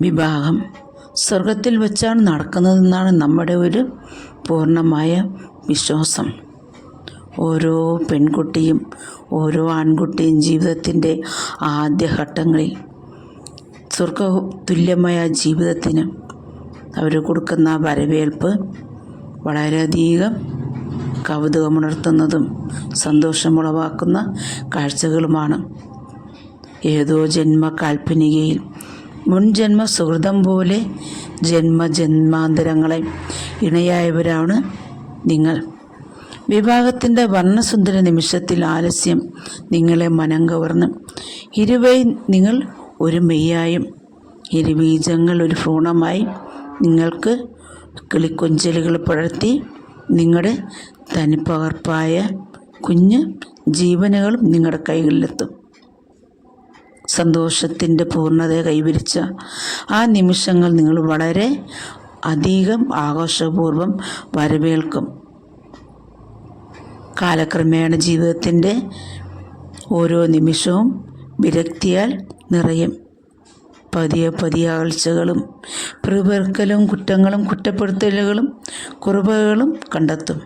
വിവാഹം സ്വർഗത്തിൽ വെച്ചാണ് നടക്കുന്നതെന്നാണ് നമ്മുടെ ഒരു പൂർണമായ വിശ്വാസം. ഓരോ പെൺകുട്ടിയും ഓരോ ആൺകുട്ടിയും ജീവിതത്തിന്റെ ആദ്യഘട്ടങ്ങളിൽ സ്വർഗ തുല്യമായ ജീവിതത്തിന് അവർ കൊടുക്കുന്ന വരവേൽപ്പ് വളരെയധികം കൗതുകമുണർത്തുന്നതും സന്തോഷമുളവാക്കുന്ന കാഴ്ചകളുമാണ്. ഏതോ ജന്മ കാൽപ്പനികയിൽ മുൻജന്മ സുഹൃതം പോലെ ജന്മജന്മാന്തരങ്ങളെ ഇണയായവരാണ് നിങ്ങൾ. വിവാഹത്തിന്റെ വർണസുന്ദര നിമിഷത്തിൽ ആലസ്യം നിങ്ങളെ മനം കവർന്നു. ഇരുവൈ നിങ്ങൾ ഒരു മെയ്യായും ഇരുബീജങ്ങൾ ഒരു ഭ്രൂണമായി നിങ്ങൾക്ക് കിളിക്കൊഞ്ചലുകൾ പടർത്തി നിങ്ങളുടെ തനിപ്പകർപ്പായ കുഞ്ഞ് ജീവനുകളും നിങ്ങളുടെ കൈകളിലെത്തും. സന്തോഷത്തിന്റെ പൂർണത കൈവരിച്ച ആ നിമിഷങ്ങൾ നിങ്ങൾ വളരെ അധികം ആഘോഷപൂർവം വരവേൽക്കും. കാലക്രമേണ ജീവിതത്തിന്റെ ഓരോ നിമിഷവും വിരക്തിയാൽ നിറയും. പതിയെ പതിയെ ആഴ്ചകളും പിറുപിറുക്കലും കുറ്റങ്ങളും കുറ്റപ്പെടുത്തലുകളും കുറവുകളും കണ്ടെത്തും.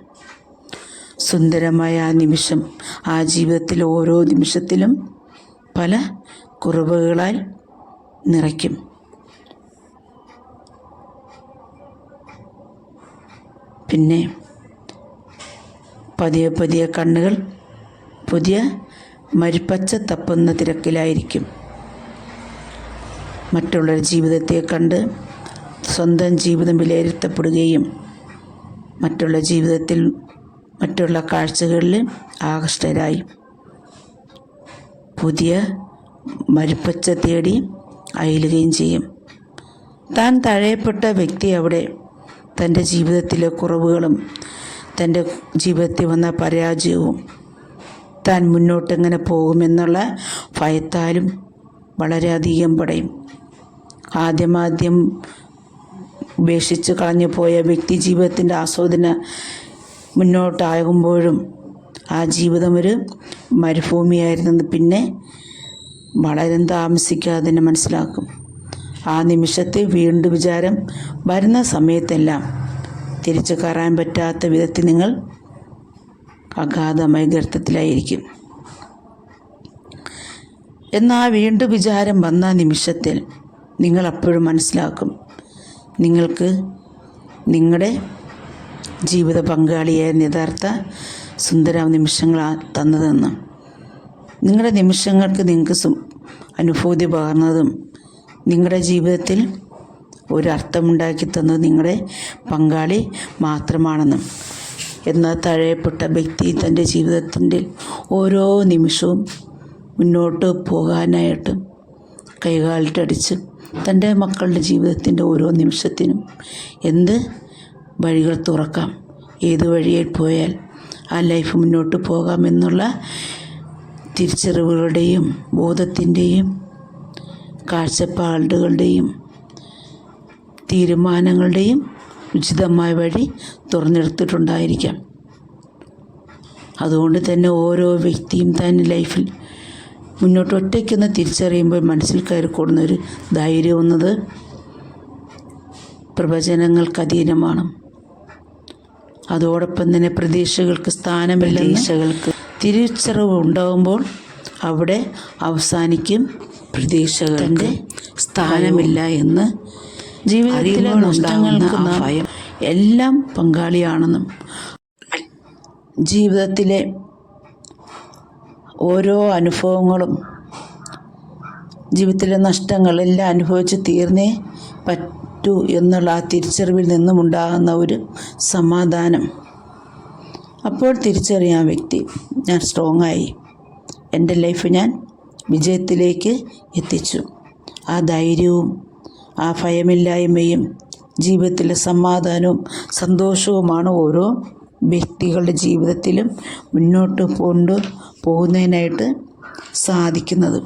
സുന്ദരമായ ആ നിമിഷം ആ ജീവിതത്തിലെ ഓരോ നിമിഷത്തിലും പല കുറവുകളാൽ നിറയ്ക്കും. പിന്നെ പതിയെ പതിയെ കണ്ണുകൾ പുതിയ മരിപ്പച്ച തപ്പുന്ന തിരക്കിലായിരിക്കും. മറ്റുള്ളവരുടെ ജീവിതത്തെ കണ്ട് സ്വന്തം ജീവിതം വിലയിരുത്തപ്പെടുകയും മറ്റുള്ള ജീവിതത്തിൽ മറ്റുള്ള കാഴ്ചകളിൽ ആകൃഷ്ടരായി. പുതിയ മരുപ്പച്ച തേടി അയലുകയും ചെയ്യും. താൻ തഴയപ്പെട്ട വ്യക്തി അവിടെ തന്റെ ജീവിതത്തിലെ കുറവുകളും തന്റെ ജീവിതത്തിൽ വന്ന പരാജയവും താൻ മുന്നോട്ടെങ്ങനെ പോകുമെന്നുള്ള ഭയത്താലും വളരെയധികം പടയും. ആദ്യമാദ്യം ഉപേക്ഷിച്ച് കളഞ്ഞു പോയ വ്യക്തി ജീവിതത്തിന്റെ ആസ്വാദന മുന്നോട്ടാകുമ്പോഴും ആ ജീവിതം ഒരു മരുഭൂമിയായിരുന്നത്. പിന്നെ വളരെ താമസിക്കാതെ തന്നെ മനസ്സിലാക്കും. ആ നിമിഷത്തെ വീണ്ടും വിചാരം വരുന്ന സമയത്തെല്ലാം തിരിച്ചു കയറാൻ പറ്റാത്ത വിധത്തിൽ നിങ്ങൾ അഗാധമായ ഗർത്തത്തിലായിരിക്കും. എന്നാൽ വീണ്ടും വിചാരം വന്ന നിമിഷത്തിൽ നിങ്ങൾ അപ്പോഴും മനസ്സിലാക്കും. നിങ്ങൾക്ക് നിങ്ങളുടെ ജീവിത പങ്കാളിയായ യഥാർത്ഥ സുന്ദര നിമിഷങ്ങളാണ് തന്നതെന്ന്. നിങ്ങളുടെ നിമിഷങ്ങൾക്ക് നിങ്ങൾക്ക് അനുഭൂതി പകർന്നതും നിങ്ങളുടെ ജീവിതത്തിൽ ഒരു അർത്ഥമുണ്ടാക്കി തന്നത് നിങ്ങളുടെ പങ്കാളി മാത്രമാണെന്നും എന്നാൽ തഴയപ്പെട്ട വ്യക്തി തന്റെ ജീവിതത്തിന്റെ ഓരോ നിമിഷവും മുന്നോട്ട് പോകാനായിട്ട് കൈകാലിട്ടടിച്ച് തന്റെ മക്കളുടെ ജീവിതത്തിന്റെ ഓരോ നിമിഷത്തിനും എന്ത് വഴികൾ തുറക്കാം ഏത് വഴിയിൽ പോയാൽ ആ ലൈഫ് മുന്നോട്ട് പോകാമെന്നുള്ള തിരിച്ചറിവുകളുടെയും ബോധത്തിന്റെയും കാഴ്ചപ്പാടുകളുടെയും തീരുമാനങ്ങളുടെയും ഉചിതമായ വഴി തുറന്നെടുത്തിട്ടുണ്ടായിരിക്കാം. അതുകൊണ്ട് തന്നെ ഓരോ വ്യക്തിയും തന്നെ ലൈഫിൽ മുന്നോട്ട് ഒറ്റയ്ക്കൊന്ന് തിരിച്ചറിയുമ്പോൾ മനസ്സിൽ കയറിക്കൊടുന്ന ഒരു ധൈര്യം എന്നത് പ്രവചനങ്ങൾക്ക് അധീനമാണ്. അതോടൊപ്പം തന്നെ പ്രതീക്ഷകൾക്ക് സ്ഥാനമില്ല പ്രതീക്ഷകൾക്ക് തിരിച്ചറിവ് ഉണ്ടാകുമ്പോൾ അവിടെ അവസാനിക്കും പ്രതീക്ഷകളുടെ സ്ഥാനമില്ല എന്ന് ജീവിതത്തിലെ നഷ്ടങ്ങൾക്ക് ഭയം. എല്ലാം പങ്കാളിയാണെന്നും ജീവിതത്തിലെ ഓരോ അനുഭവങ്ങളും ജീവിതത്തിലെ നഷ്ടങ്ങളെല്ലാം അനുഭവിച്ച് തീർന്നേ പറ്റൂ എന്നുള്ള ആ തിരിച്ചറിവിൽ നിന്നുമുണ്ടാകുന്ന ഒരു സമാധാനം. അപ്പോൾ തിരിച്ചറിയാൻ വ്യക്തി ഞാൻ സ്ട്രോങ് ആയി. എന്റെ ലൈഫ് ഞാൻ വിജയത്തിലേക്ക് എത്തിച്ചു. ആ ധൈര്യവും ആ ഭയമില്ലായ്മയും ജീവിതത്തിലെ സമാധാനവും സന്തോഷവുമാണ് ഓരോ വ്യക്തികളുടെ ജീവിതത്തിലും മുന്നോട്ട് കൊണ്ട് പോകുന്നതിനായിട്ട് സാധിക്കുന്നത്.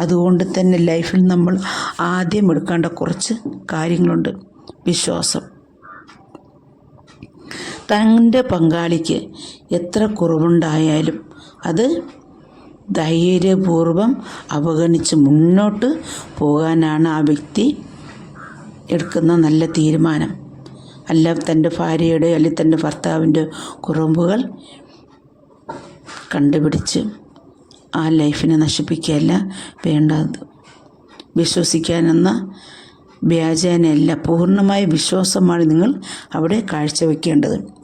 അതുകൊണ്ട് തന്നെ ലൈഫിൽ നമ്മൾ ആദ്യം എടുക്കേണ്ട കുറച്ച് കാര്യങ്ങളുണ്ട്. വിശ്വാസം. തന്റെ പങ്കാളിക്ക് എത്ര കുറവുണ്ടായാലും അത് ധൈര്യപൂർവം അവഗണിച്ച് മുന്നോട്ട് പോകാനാണ് ആ വ്യക്തി എടുക്കുന്ന നല്ല തീരുമാനം. അല്ല തന്റെ ഭാര്യയുടെ അല്ലെങ്കിൽ തന്റെ ഭർത്താവിന്റെ കുറവുകൾ കണ്ടുപിടിച്ച് ആ ലൈഫിനെ നശിപ്പിക്കുകയല്ല വേണ്ടത്. വിശ്വസിക്കാനെന്ന വ്യാജേനയല്ല പൂർണമായ വിശ്വാസമാണ് നിങ്ങൾ അവിടെ കാഴ്ചവെക്കേണ്ടത്.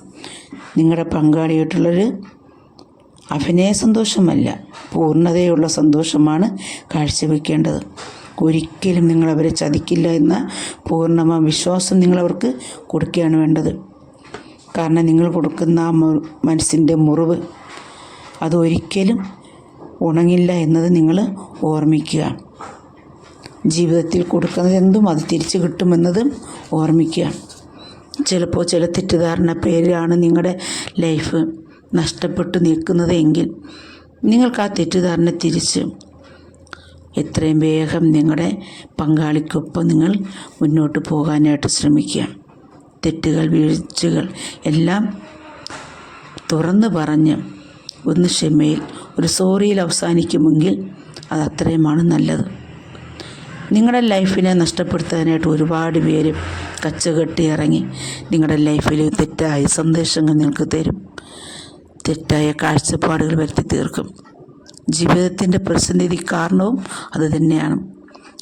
നിങ്ങളുടെ പങ്കാളിയായിട്ടുള്ളൊരു അഭിനയ സന്തോഷമല്ല പൂർണതയുള്ള സന്തോഷമാണ് കാഴ്ചവെക്കേണ്ടത്. ഒരിക്കലും നിങ്ങളവരെ ചതിക്കില്ല എന്ന പൂർണമായ വിശ്വാസം നിങ്ങളവർക്ക് കൊടുക്കുകയാണ് വേണ്ടത്. കാരണം നിങ്ങൾ കൊടുക്കുന്ന ആ മനസ്സിന്റെ മുറിവ് അതൊരിക്കലും ഉണങ്ങില്ല എന്നത് നിങ്ങൾ ഓർമ്മിക്കുക. ജീവിതത്തിൽ കൊടുക്കുന്നത് എന്തും അത് തിരിച്ചു കിട്ടുമെന്നതും ഓർമ്മിക്കുക. ചിലപ്പോൾ ചില തെറ്റിദ്ധാരണ പേരിലാണ് നിങ്ങളുടെ ലൈഫ് നഷ്ടപ്പെട്ടു നിൽക്കുന്നത് എങ്കിൽ നിങ്ങൾക്ക് ആ തെറ്റിദ്ധാരണ തിരിച്ച് എത്രയും വേഗം നിങ്ങളുടെ പങ്കാളിക്കൊപ്പം നിങ്ങൾ മുന്നോട്ട് പോകാനായിട്ട് ശ്രമിക്കുക. തെറ്റുകൾ വീഴ്ചകൾ എല്ലാം തുറന്നു പറഞ്ഞ് ഒന്ന് ക്ഷമയിൽ ഒരു സോറിയിൽ അവസാനിക്കുമെങ്കിൽ അത് അത്രയുമാണ് നല്ലത്. നിങ്ങളുടെ ലൈഫിനെ നഷ്ടപ്പെടുത്താനായിട്ട് ഒരുപാട് പേര് കച്ചകെട്ടി ഇറങ്ങി നിങ്ങളുടെ ലൈഫിൽ തെറ്റായ സന്ദേശങ്ങൾ നിങ്ങൾക്ക് തരും. തെറ്റായ കാഴ്ചപ്പാടുകൾ വരുത്തി തീർക്കും. ജീവിതത്തിന്റെ പ്രതിസന്ധി കാരണവും അത് തന്നെയാണ്.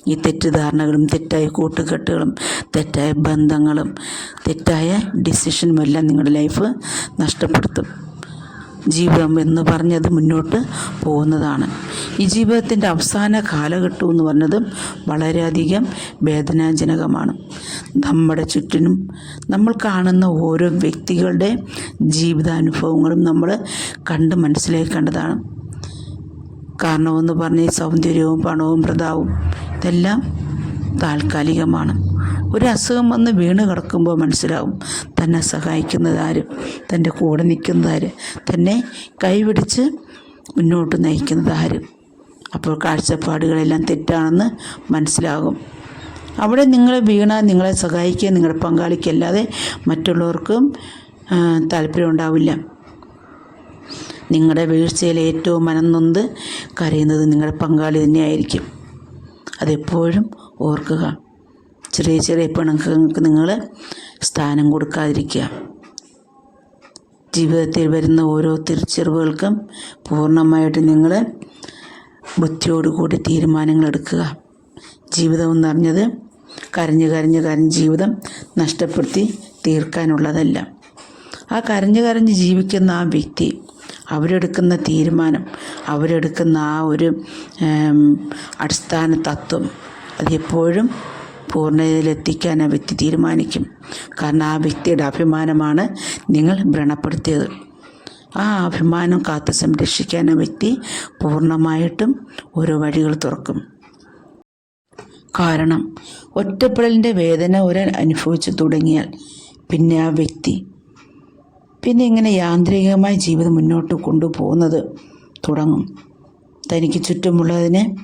ഈ തെറ്റിദ്ധാരണകളും തെറ്റായ കൂട്ടുകെട്ടുകളും തെറ്റായ ബന്ധങ്ങളും തെറ്റായ ഡിസിഷനുമെല്ലാം നിങ്ങളുടെ ലൈഫ് നഷ്ടപ്പെടുത്തും. ജീവിതം എന്ന് പറഞ്ഞത് മുന്നോട്ട് പോകുന്നതാണ്. ഈ ജീവിതത്തിന്റെ അവസാന കാലഘട്ടം എന്ന് പറഞ്ഞത് വളരെയധികം വേദനാജനകമാണ്. നമ്മുടെ ചുറ്റിനും നമ്മൾ കാണുന്ന ഓരോ വ്യക്തികളുടെ ജീവിതാനുഭവങ്ങളും നമ്മൾ കണ്ട് മനസ്സിലാക്കേണ്ടതാണ്. കാരണമെന്ന് പറഞ്ഞ ഈ സൗന്ദര്യവും പണവും പ്രതാവും ഇതെല്ലാം താൽക്കാലികമാണ്. ഒരു അസുഖം വന്ന് വീണ് കിടക്കുമ്പോൾ മനസ്സിലാവും തന്നെ സഹായിക്കുന്നത് ആര്? തന്റെ കൂടെ നിൽക്കുന്നത് ആര്? തന്നെ കൈപിടിച്ച് മുന്നോട്ട് നയിക്കുന്നത് ആര്? അപ്പോൾ കാഴ്ചപ്പാടുകളെല്ലാം തെറ്റാണെന്ന് മനസ്സിലാകും. അവിടെ നിങ്ങൾ വീണാൽ നിങ്ങളെ സഹായിക്കുക നിങ്ങളുടെ പങ്കാളിക്കല്ലാതെ മറ്റുള്ളവർക്കും താല്പര്യം ഉണ്ടാവില്ല. നിങ്ങളുടെ വീഴ്ചയിൽ ഏറ്റവും മനംനൊന്ത് കരയുന്നത് നിങ്ങളുടെ പങ്കാളി തന്നെയായിരിക്കും. അതെപ്പോഴും ഓർക്കുക. ചെറിയ ചെറിയ പിണക്കങ്ങൾക്ക് നിങ്ങൾ സ്ഥാനം കൊടുക്കാതിരിക്കുക. ജീവിതത്തിൽ വരുന്ന ഓരോ തിരിച്ചറിവുകൾക്കും പൂർണമായിട്ട് നിങ്ങൾ ബുദ്ധിയോടുകൂടി തീരുമാനങ്ങൾ എടുക്കുക. ജീവിതം എന്ന് പറഞ്ഞത് കരഞ്ഞ് കരഞ്ഞ് കരഞ്ഞ് ജീവിതം നഷ്ടപ്പെടുത്തി തീർക്കാനുള്ളതല്ല. ആ കരഞ്ഞ് കരഞ്ഞ് ജീവിക്കുന്ന ആ വ്യക്തി അവരെടുക്കുന്ന തീരുമാനം അവരെടുക്കുന്ന ആ ഒരു അടിസ്ഥാന തത്വം അതെപ്പോഴും പൂർണതയിലെത്തിക്കാൻ ആ വ്യക്തി തീരുമാനിക്കും. കാരണം ആ വ്യക്തിയുടെ അഭിമാനമാണ് നിങ്ങൾ വ്രണപ്പെടുത്തിയത്. ആ അഭിമാനം കാത്തു സംരക്ഷിക്കാൻ ആ വ്യക്തി പൂർണമായിട്ടും ഓരോ വഴികൾ തുറക്കും. കാരണം ഒറ്റപ്പെടലിന്റെ വേദന ഒരാൾ അനുഭവിച്ചു തുടങ്ങിയാൽ പിന്നെ ആ വ്യക്തി പിന്നെ ഇങ്ങനെ യാന്ത്രികമായി ജീവിതം മുന്നോട്ട് കൊണ്ടുപോകുന്നത് തുടങ്ങും. തനിക്ക് ചുറ്റുമുള്ളതിനെ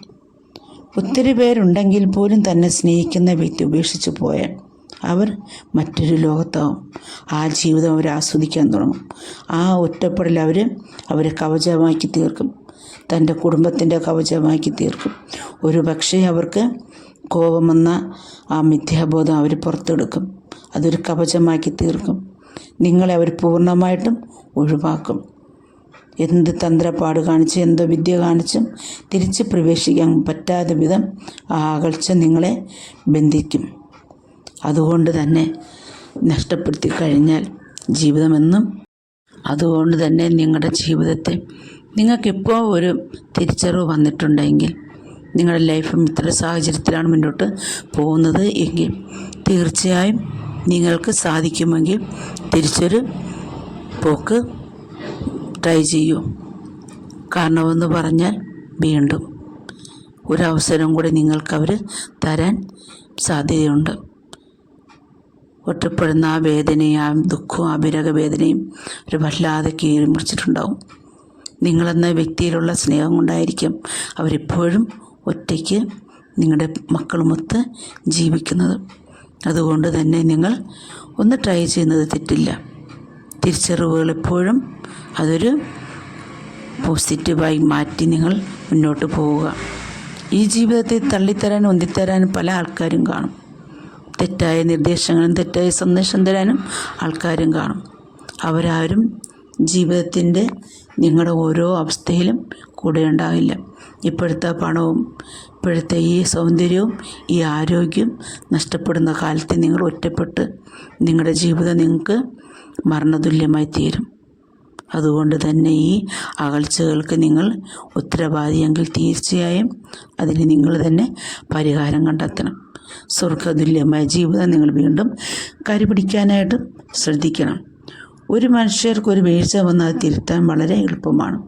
ഒത്തിരി പേരുണ്ടെങ്കിൽ പോലും തന്നെ സ്നേഹിക്കുന്ന വ്യക്തി ഉപേക്ഷിച്ചു പോയാൽ അവർ മറ്റൊരു ലോകത്താവും. ആ ജീവിതം അവർ ആസ്വദിക്കാൻ തുടങ്ങും. ആ ഒറ്റപ്പെടൽ അവർ അവരെ കവചമാക്കി തീർക്കും. തന്റെ കുടുംബത്തിന്റെ കവചമാക്കി തീർക്കും. ഒരു പക്ഷേ അവർക്ക് കോപമെന്ന ആ മിഥ്യാബോധം അവർ പുറത്തെടുക്കും. അതൊരു കവചമാക്കി തീർക്കും. നിങ്ങളെ അവർ പൂർണമായിട്ടും ഒഴിവാക്കും. എന്ത് തന്ത്രപ്പാട് കാണിച്ച് എന്തോ വിദ്യ കാണിച്ചും തിരിച്ച് പ്രവേശിക്കാൻ പറ്റാത്ത വിധം ആ അകൽച്ച നിങ്ങളെ ബന്ധിക്കും. അതുകൊണ്ട് തന്നെ നഷ്ടപ്പെടുത്തി കഴിഞ്ഞാൽ ജീവിതമെന്നും അതുകൊണ്ട് തന്നെ നിങ്ങളുടെ ജീവിതത്തെ നിങ്ങൾക്കിപ്പോൾ ഒരു തിരിച്ചറിവ് വന്നിട്ടുണ്ടെങ്കിൽ നിങ്ങളുടെ ലൈഫും ഇത്ര സാഹചര്യത്തിലാണ് മുന്നോട്ട് പോകുന്നത് എങ്കിൽ തീർച്ചയായും നിങ്ങൾക്ക് സാധിക്കുമെങ്കിൽ തിരിച്ചൊരു പോക്ക് ട്രൈ ചെയ്യൂ. കാരണമെന്ന് പറഞ്ഞാൽ വീണ്ടും ഒരവസരം കൂടി നിങ്ങൾക്കവർ തരാൻ സാധ്യതയുണ്ട്. ഒറ്റപ്പെടുന്ന ആ വേദനയും ആ ദുഃഖവും ആ വിരകവേദനയും ഒരു വല്ലാതെ കീറി മുറിച്ചിട്ടുണ്ടാവും. നിങ്ങളെന്ന വ്യക്തിയിലുള്ള സ്നേഹം കൊണ്ടായിരിക്കും അവരിപ്പോഴും ഒറ്റയ്ക്ക് നിങ്ങളുടെ മക്കളുമൊത്ത് ജീവിക്കുന്നത്. അതുകൊണ്ട് തന്നെ നിങ്ങൾ ഒന്ന് ട്രൈ ചെയ്യുന്നത് തെറ്റില്ല. തിരിച്ചറിവുകൾ എപ്പോഴും അതൊരു പോസിറ്റീവായി മാറ്റി നിങ്ങൾ മുന്നോട്ട് പോവുക. ഈ ജീവിതത്തെ തള്ളിത്തരാൻ ഒന്തിത്തരാനും പല ആൾക്കാരും കാണും. തെറ്റായ നിർദ്ദേശങ്ങളും തെറ്റായ സന്ദേശം തരാനും ആൾക്കാരും കാണും. അവരാരും ജീവിതത്തിന്റെ നിങ്ങളുടെ ഓരോ അവസ്ഥയിലും കൂടെ ഉണ്ടാവില്ല. ഇപ്പോഴത്തെ പണവും ഇപ്പോഴത്തെ ഈ സൗന്ദര്യവും ഈ ആരോഗ്യം നഷ്ടപ്പെടുന്ന കാലത്ത് നിങ്ങൾ ഒറ്റപ്പെട്ട് നിങ്ങളുടെ ജീവിതം നിങ്ങൾക്ക് മരണതുല്യമായി തീരും. അതുകൊണ്ട് തന്നെ ഈ അകൽച്ചകൾക്ക് നിങ്ങൾ ഉത്തരവാദിയെങ്കിൽ തീർച്ചയായും അതിന് നിങ്ങൾ തന്നെ പരിഹാരം കണ്ടെത്തണം. സ്വർഗതുല്യമായ ജീവിതം നിങ്ങൾ വീണ്ടും കരുപിടിക്കാനായിട്ട് ശ്രദ്ധിക്കണം. ഒരു മനുഷ്യർക്കൊരു വീഴ്ച വന്നാൽ തിരുത്താൻ വളരെ എളുപ്പമാണ്.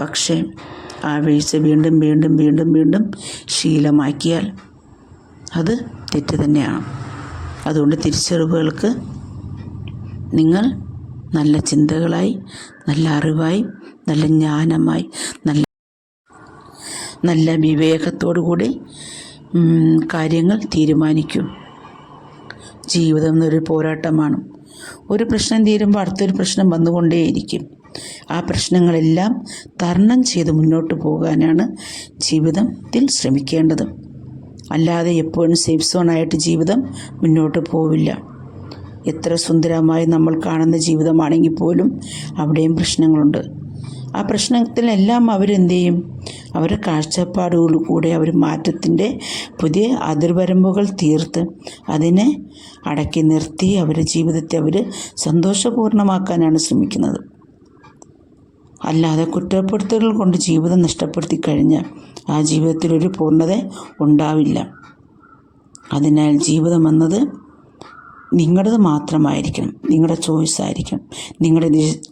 പക്ഷേ ആ വീഴ്ച വീണ്ടും വീണ്ടും വീണ്ടും വീണ്ടും ശീലമാക്കിയാൽ അത് തെറ്റ് തന്നെയാണ്. അതുകൊണ്ട് തിരിച്ചറിവുകൾക്ക് നിങ്ങൾ നല്ല ചിന്തകളായി നല്ല അറിവായി നല്ല ജ്ഞാനമായി നല്ല നല്ല വിവേകത്തോടു കൂടി കാര്യങ്ങൾ തീരുമാനിക്കും. ജീവിതം എന്നൊരു പോരാട്ടമാണ്. ഒരു പ്രശ്നം തീരുമ്പോൾ അടുത്തൊരു പ്രശ്നം വന്നുകൊണ്ടേയിരിക്കും. ആ പ്രശ്നങ്ങളെല്ലാം തരണം ചെയ്ത് മുന്നോട്ട് പോകാനാണ് ജീവിതത്തിൽ ശ്രമിക്കേണ്ടത്. അല്ലാതെ എപ്പോഴും സേഫ് സോണായിട്ട് ജീവിതം മുന്നോട്ട് പോവില്ല. എത്ര സുന്ദരമായി നമ്മൾ കാണുന്ന ജീവിതമാണെങ്കിൽ പോലും അവിടെയും പ്രശ്നങ്ങളുണ്ട്. ആ പ്രശ്നത്തിലെല്ലാം അവരെന്ത് ചെയ്യും? അവരുടെ കാഴ്ചപ്പാടുകളിലൂടെ അവർ മാറ്റത്തിന്റെ പുതിയ അതിർവരമ്പുകൾ തീർത്ത് അതിനെ അടക്കി നിർത്തി അവരുടെ ജീവിതത്തെ അവർ സന്തോഷപൂർണമാക്കാനാണ് ശ്രമിക്കുന്നത്. അല്ലാതെ കുറ്റപ്പെടുത്തലുകൾ കൊണ്ട് ജീവിതം നഷ്ടപ്പെടുത്തി കഴിഞ്ഞാൽ ആ ജീവിതത്തിലൊരു പൂർണത ഉണ്ടാവില്ല. അതിനാൽ ജീവിതം എന്നത് നിങ്ങളുടേത് മാത്രമായിരിക്കണം. നിങ്ങളുടെ ചോയ്സ് ആയിരിക്കണം. നിങ്ങളുടെ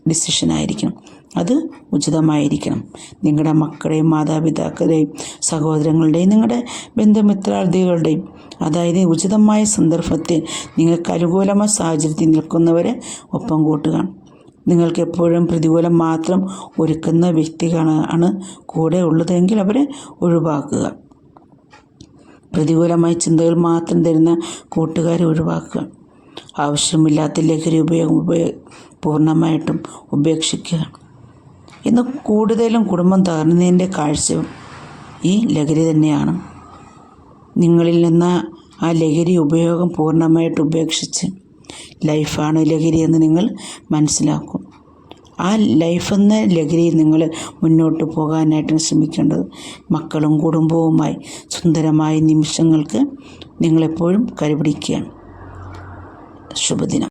ഡിസിഷൻ ആയിരിക്കണം. അത് ഉചിതമായിരിക്കണം. നിങ്ങളുടെ മക്കളുടെയും മാതാപിതാക്കളുടെയും സഹോദരങ്ങളുടെയും നിങ്ങളുടെ ബന്ധുമിത്രാർത്ഥികളുടെയും അതായത് ഉചിതമായ സന്ദർഭത്തിൽ നിങ്ങൾക്ക് അനുകൂലമായ സാഹചര്യത്തിൽ നിൽക്കുന്നവരെ ഒപ്പം കൂട്ടുക. നിങ്ങൾക്ക് എപ്പോഴും പ്രതികൂലം മാത്രം ഒരുക്കുന്ന വ്യക്തികളാണ് കൂടെ ഉള്ളതെങ്കിൽ അവരെ ഒഴിവാക്കുക. പ്രതികൂലമായ ചിന്തകൾ മാത്രം തരുന്ന കൂട്ടുകാരെ ഒഴിവാക്കുക. ആവശ്യമില്ലാത്ത ലഹരി ഉപയോഗം ഉപയോ പൂർണമായിട്ടും ഉപേക്ഷിക്കുക. ഇന്ന് കൂടുതലും കുടുംബം തകർന്നതിന്റെ കാഴ്ച ഈ ലഹരി തന്നെയാണ്. നിങ്ങളിൽ നിന്ന് ആ ലഹരി ഉപയോഗം പൂർണമായിട്ട് ഉപേക്ഷിച്ച് ലൈഫാണ് ലഹരി എന്ന് നിങ്ങൾ മനസ്സിലാക്കും. ആ ലൈഫ് എന്ന നിങ്ങൾ മുന്നോട്ട് പോകാനായിട്ട് ശ്രമിക്കേണ്ടത് മക്കളും കുടുംബവുമായി സുന്ദരമായ നിമിഷങ്ങൾക്ക് നിങ്ങളെപ്പോഴും കരുപിടിക്കുക ശുഭദിനം.